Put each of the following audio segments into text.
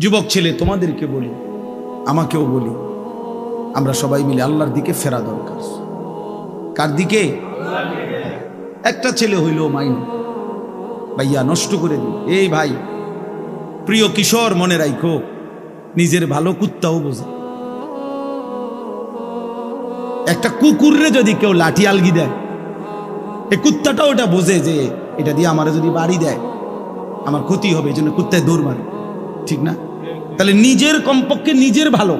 যুবক ছেলে, তোমাদেরকে বলি, আমাকেও বলি, আমরা সবাই মিলে আল্লাহর দিকে ফেরা দরকার। কার দিকে? একটা ছেলে হইল মাইন। ভাইয়া, নষ্ট করে দিল এই ভাই, প্রিয় কিশোর, মনে রাখো নিজের ভালো কুত্তাও বোঝে। একটা কুকুররে যদি কেউ লাঠি আলগি দেয়, এই কুত্তাটাও ওটা বোঝে যে, এটা দিয়ে আমার যদি বাড়ি দেয়, আমার ক্ষতি হবে, এই জন্য কুত্তায় দৌড় মারে। ঠিক না? তাহলে নিজের কমপক্ষে নিজের ভালো।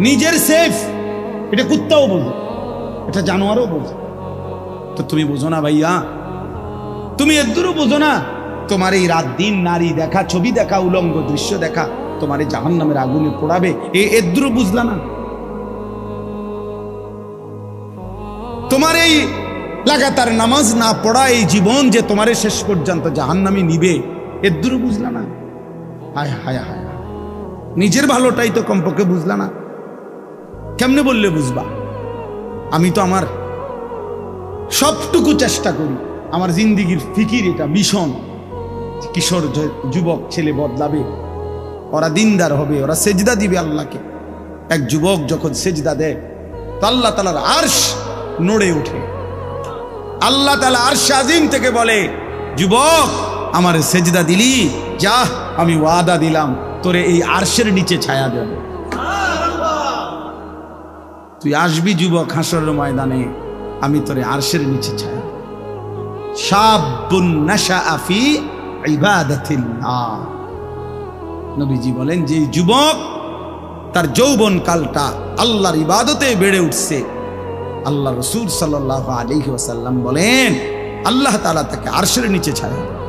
নিজের সেফ এটা কুত্তাও বোঝে এটা জানোয়ারও বোঝে তো তুমি বোঝো না ভাইয়া। তুমি এদুরও বোঝো না। তোমার এই রাত দিন নারী দেখা, ছবি দেখা, উলঙ্গ দৃশ্য দেখা, তোমার এই জাহান নামের আগুনে পোড়াবে। এ এদুরও বুঝলা না। তোমার এই লাগাতার নামাজ না পড়া এই জীবন যে তোমারে শেষ পর্যন্ত জাহান্নামি নিবে। এদুরও বুঝলা না? হায় হায় হায়। নিজের ভালোটাই তো কমপক্ষে বুঝলা না। কেমনে বললে বুঝবা? আমি তো আমার সবটুকু চেষ্টা করি। আমার জিন্দিগির ফিকির এটা মিশন কিশোর যুবক ছেলে বদলাবে, ওরা দিনদার হবে, ওরা সেজদা দিবে আল্লাহকে। এক যুবক যখন সেজদা দেয়, তো আল্লাহ তালার আর্শ নড়ে ওঠে। আল্লাহ তালা আর্শ আজিম থেকে বলে, যুবক আমার সেজদা দিলি? যা, আমি ওয়াদা দিলাম, তোরে এই আর্শের নিচে ছায়া দেব। তুই আসবি যুবক হাসর ময়দানে, আমি তোরে আরশের নিচে ছায়া নবীজি বলেন, যে যুবক, তার যৌবন কালটা আল্লাহর ইবাদতে বেড়ে উঠছে। আল্লাহ রসুল সাল্লাহ ওয়াসাল্লাম বলেন, আল্লাহ তাআলা তাকে আরশের নিচে ছায়া দেন।